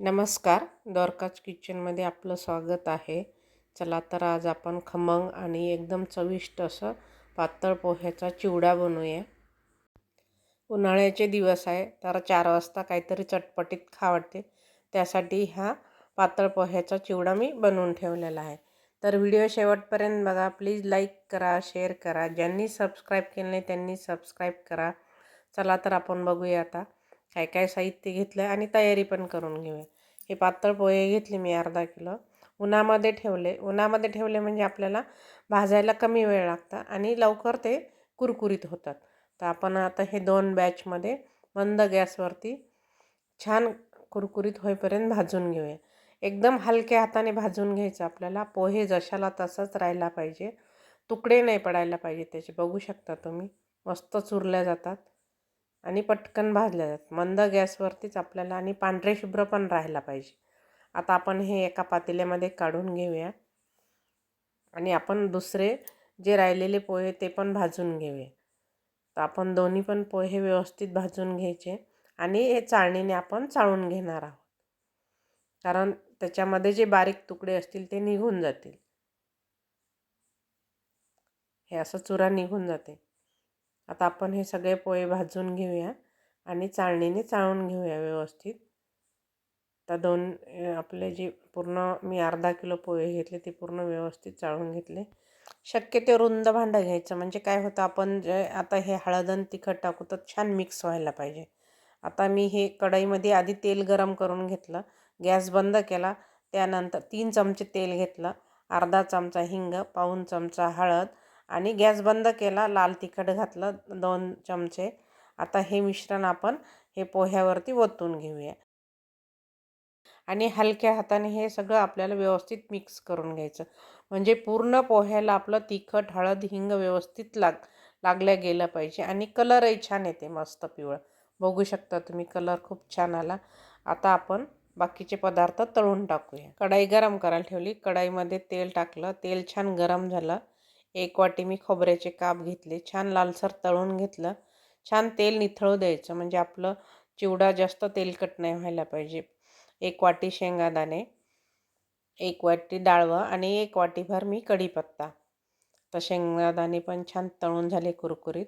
नमस्कार. द्वारकाच किचनमध्ये आपलं स्वागत आहे. चला तर आज आपण खमंग आणि एकदम चविष्ट असं पातळ पोह्याचा चिवडा बनवूया. उन्हाळ्याचे दिवस आहे तर चार वाजता काहीतरी चटपटीत खा वाटते. त्यासाठी हा पातळ पोह्याचा चिवडा मी बनवून ठेवलेला आहे. तर व्हिडिओ शेवटपर्यंत बघा. प्लीज लाईक करा शेअर करा. ज्यांनी सबस्क्राईब केलं नाही त्यांनी सबस्क्राईब करा. चला तर आपण बघूया आता. काय काय साहित्य घेतलं आहे आणि तयारी पण करून घेऊया. हे पातळ पोहे घेतले मी अर्धा किलो. उन्हामध्ये ठेवले. उन्हामध्ये ठेवले म्हणजे आपल्याला भाजायला कमी वेळ लागता आणि लवकर ते कुरकुरीत होतात. तर आपण आता हे दोन बॅचमध्ये मंद गॅसवरती छान कुरकुरीत होईपर्यंत भाजून घेऊया. एकदम हलक्या हाताने भाजून घ्यायचं आपल्याला. पोहे जशाला तसंच राहायला पाहिजे. तुकडे नाही पडायला पाहिजे त्याचे. बघू शकता तुम्ही. मस्त चुरल्या जातात. आणि पटकन भाजल्या जातात. मंद गॅसवरतीच आपल्याला आणि पांढरे शुभ्र पण राहायला पाहिजे. आता आपण हे एका पातेल्यामध्ये काढून घेऊया. आणि आपण दुसरे जे राहिलेले पोहे ते पण भाजून घेऊया. तर आपण दोन्ही पण पोहे व्यवस्थित भाजून घ्यायचे आणि हे चाळणीने आपण चाळून घेणार आहोत. कारण त्याच्यामध्ये जे बारीक तुकडे असतील ते निघून जातील. हे असं चुरा निघून जाते. आता आपण हे सगळे पोहे भाजून घेऊया आणि चाळणीने चाळून घेऊया व्यवस्थित. तर दोन आपले जे पूर्ण मी अर्धा किलो पोहे घेतले ते पूर्ण व्यवस्थित चाळून घेतले. शक्य ते रुंद भांडं घ्यायचं म्हणजे काय होतं आपण जे आता हे हळद तिखट टाकू तर छान मिक्स व्हायला पाहिजे. आता मी हे कढईमध्ये आधी तेल गरम करून घेतलं गॅस बंद केला त्यानंतर तीन चमचे तेल घेतलं अर्धा चमचा हिंग पाऊन चमचा हळद आणि गॅस बंद केला लाल तिखट घातलं दोन चमचे. आता हे मिश्रण आपण हे पोह्यावरती ओतून घेऊया. आणि हलक्या हाताने हे सगळं आपल्याला व्यवस्थित मिक्स करून घ्यायचं. म्हणजे पूर्ण पोह्याला आपलं तिखट हळद हिंग व्यवस्थित लाग लागल्या गेलं पाहिजे. आणि कलरही छान येते मस्त पिवळं. बघू शकता तुम्ही कलर खूप छान आला. आता आपण बाकीचे पदार्थ तळून टाकूया. कढाई गरम करायला ठेवली. कढाईमध्ये तेल टाकलं. तेल छान गरम झालं. एक वाटी मी खोबऱ्याचे काप घेतले छान लालसर तळून घेतलं. छान तेल निथळू द्यायचं म्हणजे आपलं चिवडा जास्त तेलकट नाही व्हायला पाहिजे. एक वाटी शेंगादाणे एक वाटी डाळवं आणि एक वाटीभर मी कढीपत्ता. तर शेंगादाणे पण छान तळून झाले कुरकुरीत.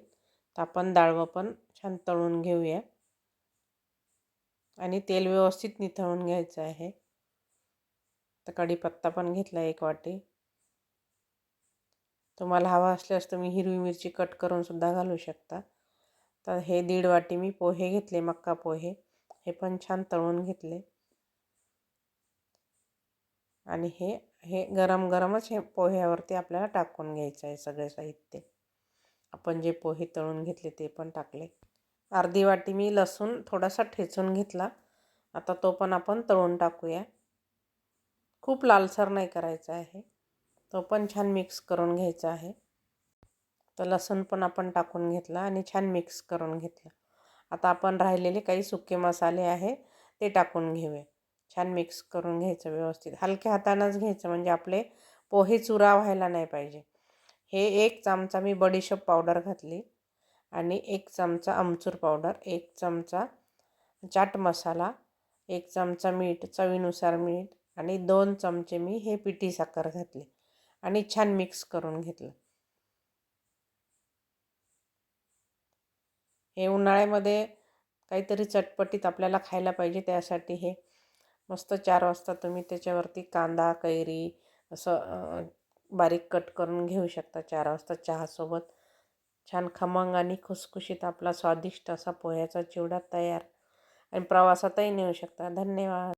तर आपण डाळवं पण छान तळून घेऊया. आणि तेल व्यवस्थित निथळून घ्यायचं आहे. तर कढीपत्ता पण घेतला एक वाटी. तुम्हाला हवा असल्यास तुम्ही हिरवी मिरची कट करून सुद्धा घालू शकता. तर हे दीड वाटी मी पोहे घेतले मक्का पोहे. हे पण छान तळून घेतले. आणि हे हे गरम गरमच हे पोह्यावरती आपल्याला टाकून घ्यायचं आहे सगळे साहित्य. आपण जे पोहे तळून घेतले ते पण टाकले. अर्धी वाटी मी लसूण थोडासा ठेचून घेतला. आता तो पण आपण तळून टाकूया. खूप लालसर नाही करायचा आहे. तो पण छान मिक्स करून घ्यायचा आहे. तर लसूण पण आपण टाकून घेतला आणि छान मिक्स करून घेतलं. आता आपण राहिलेले काही सुके मसाले आहे ते टाकून घेऊया. छान मिक्स करून घ्यायचं व्यवस्थित. हलक्या हातानंच घ्यायचं म्हणजे आपले पोहे चुरा व्हायला नाही पाहिजे. हे एक चमचा मी बडीशोप पावडर घातली आणि एक चमचा आमचूर पावडर एक चमचा चाट मसाला एक चमचा मीठ चवीनुसार मीठ आणि दोन चमचे मी हे पिठी साखर घातली. आणि छान मिक्स करून घेतलं. हे उन्हाळ्यामध्ये काहीतरी चटपटीत आपल्याला खायला पाहिजे त्यासाठी हे मस्त चार वाजता तुम्ही त्याच्यावरती कांदा कैरी असं बारीक कट करून घेऊ शकता चार वाजता चहासोबत. छान खमंग आणि खुसखुशीत आपला स्वादिष्ट असा पोह्याचा चिवडा तयार. आणि प्रवासातही नेऊ शकता. धन्यवाद.